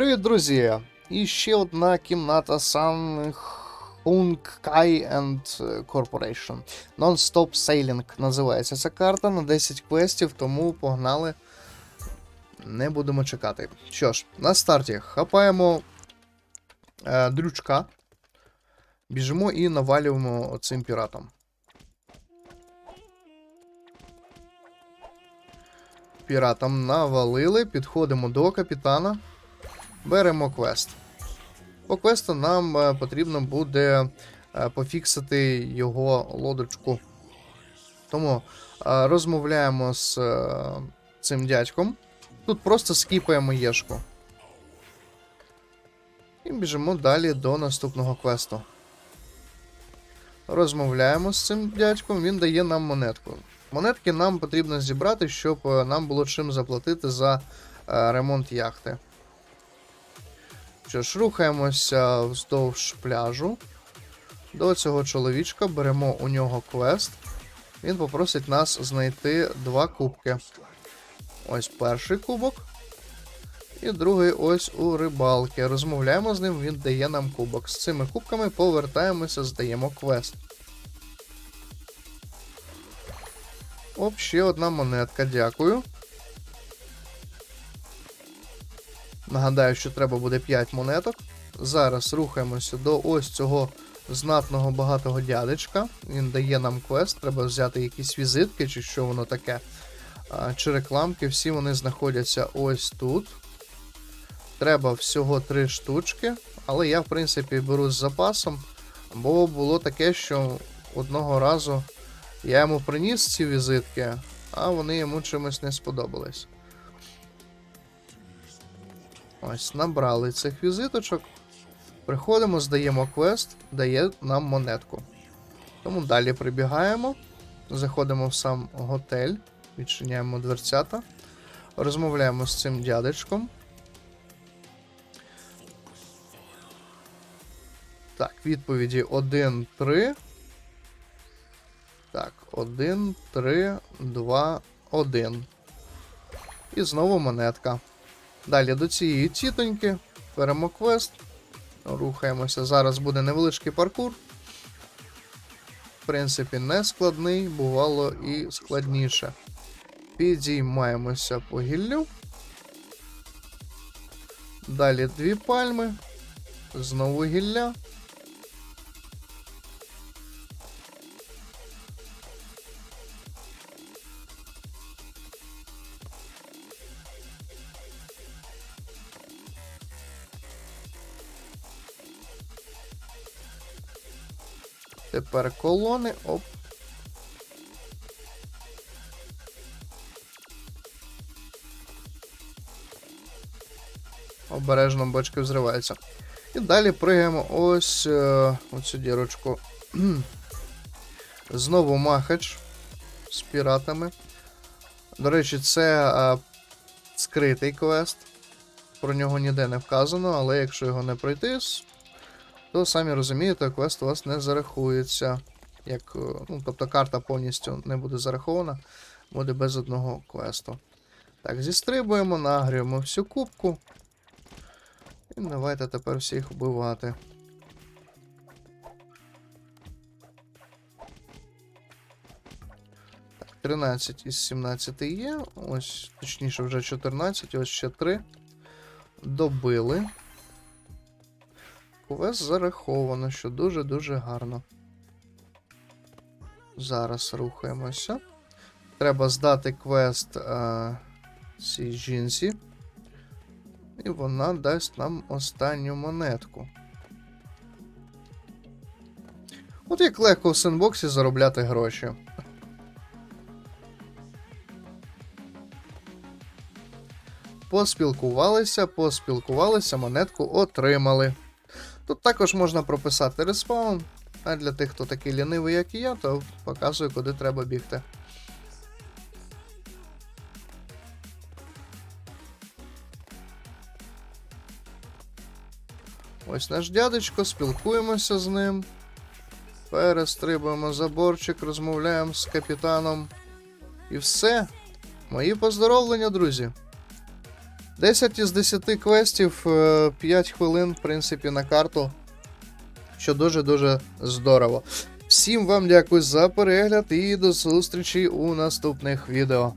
Привіт, друзі! І ще одна кімната Sun Hung Kai and Corporation. Non-Stop Sailing називається ця карта на 10 квестів, тому погнали. Не будемо чекати. Що ж, на старті хапаємо е, дрючка, біжимо і навалюємо оцим піратом. Піратам навалили, підходимо до капітана. Беремо квест. По квесту нам е, потрібно буде е, пофіксити його лодочку. Тому е, розмовляємо з цим дядьком. Тут просто скіпаємо єшку. І біжимо далі до наступного квесту. Розмовляємо з цим дядьком, він дає нам монетку. Монетки нам потрібно зібрати, щоб нам було чим заплатити за ремонт яхти. Що ж, рухаємося вздовж пляжу. До цього чоловічка беремо у нього квест. Він попросить нас знайти два кубки. Ось перший кубок. І другий ось у рибалки. Розмовляємо з ним, він дає нам кубок. З цими кубками повертаємося, здаємо квест. Оп, ще одна монетка, дякую. Нагадаю, що треба буде 5 монеток. Зараз рухаємося до ось цього знатного багатого дядечка. Він дає нам квест, треба взяти якісь візитки, чи що воно таке. Чи рекламки, всі вони знаходяться ось тут. Треба всього 3 штучки, але я, в принципі, беру з запасом, бо було таке, що одного разу я йому приніс ці візитки, а вони йому чимось не сподобались. Ось, набрали цих візиточок. Приходимо, здаємо квест, дає нам монетку. Тому далі прибігаємо, заходимо в сам готель, відчиняємо дверцята, розмовляємо з цим дядечком. Так, відповіді 1, 3. Так, 1, 3, 2, 1. І знову монетка. Далі до цієї тітоньки беремо квест. Рухаємося. Зараз буде невеличкий паркур. В принципі, не складний, бувало і складніше. Підіймаємося по гіллю. Далі дві пальми. Знову гілля. Тепер колони. Оп. Обережно бочки взриваються. І далі пригаємо ось е, оцю дірочку. Знову махач з піратами. До речі, це е, скритий квест. Про нього ніде не вказано, але якщо його не пройти, то самі розумієте, квест у вас не зарахується. Як, е, ну, Тобто карта повністю не буде зарахована, буде без одного квесту. Так, зістрибуємо, нагріємо всю кубку. І давайте тепер всіх вбивати. Так, 13 із 17 є. Ось, точніше, вже 14, ось ще 3. Добили. Квест зараховано, що дуже-дуже гарно. Зараз рухаємося. Треба здати квест а, цій жінці. І вона дасть нам останню монетку. От як легко в сенбоксі заробляти гроші. Поспілкувалися, поспілкувалися, монетку отримали. Тут також можна прописати респаун, а для тих, хто такий лінивий, як і я, то показую, куди треба бігти. Ось наш дядечко, спілкуємося з ним. Перестрибуємо заборчик, розмовляємо з капітаном. І все. Мої поздоровлення, друзі. 10 із 10 квестів, 5 хвилин, в принципі, на карту. Що дуже-дуже здорово. Всім вам дякую за перегляд і до зустрічі у наступних відео.